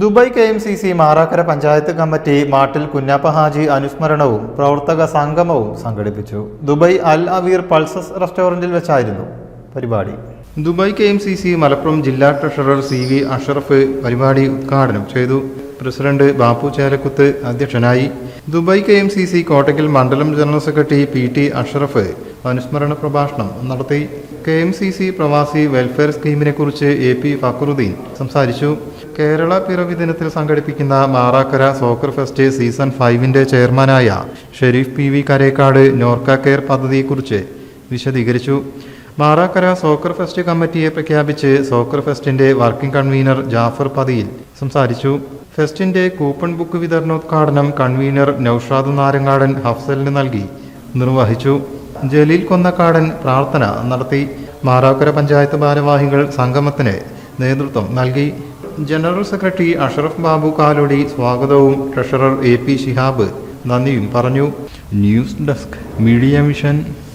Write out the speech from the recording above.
Dubai K M C C Marakkara panchayat committee Mattil Kunhappa Haji അനുസ്മരണവും പ്രവർത്തക സംഗമവും സംഘടിപ്പിച്ചു. Dubai Al Aweer pulses റെസ്റ്റോറന്റിൽ വെച്ചായിരുന്നു പരിപാടി. Dubai K M C C Malappuram ജില്ലാ ട്രഷറർ സി വി അഷറഫ് പരിപാടി ഉദ്ഘാടനം ചെയ്തു. പ്രസിഡന്റ് ബാപ്പു ചേലക്കുത്ത് അധ്യക്ഷനായി. Dubai K M C C Kottakkal മണ്ഡലം general secretary P T Ashraf അനുസ്മരണ പ്രഭാഷണം നടത്തി കെ എം സി സി പ്രവാസി വെൽഫെയർ സ്കീമിനെ കുറിച്ച് എ പി ഫക്രുദ്ദീൻ സംസാരിച്ചു. കേരള പിറവി ദിനത്തിൽ സംഘടിപ്പിക്കുന്ന മാറാക്കര സോക്കർ ഫെസ്റ്റ് സീസൺ ഫൈവിന്റെ ചെയർമാനായ Sharif P V Karekkad Norka care പദ്ധതിയെക്കുറിച്ച് വിശദീകരിച്ചു. മാറാക്കര സോക്കർ ഫെസ്റ്റ് കമ്മിറ്റിയെ പ്രഖ്യാപിച്ച് സോക്കർ ഫെസ്റ്റിന്റെ വർക്കിംഗ് കൺവീനർ ജാഫർ പതിയിൽ സംസാരിച്ചു. ഫെസ്റ്റിന്റെ കൂപ്പൺ ബുക്ക് വിതരണോദ്ഘാടനം കൺവീനർ നൌഷാദ് നാരങ്ങാടൻ ഹഫ്സലിന് നൽകി നിർവഹിച്ചു. ജലീൽ കൊന്നക്കാടൻ പ്രാർത്ഥന നടത്തി. മാറാക്കര പഞ്ചായത്ത് ഭാരവാഹികൾ സംഗമത്തിന് നേതൃത്വം നൽകി. ജനറൽ സെക്രട്ടറി അഷറഫ് ബാബു കാലോടി സ്വാഗതവും. ട്രഷറർ എ പി ശിഹാബ് നന്ദിയും പറഞ്ഞു. News desk media mission.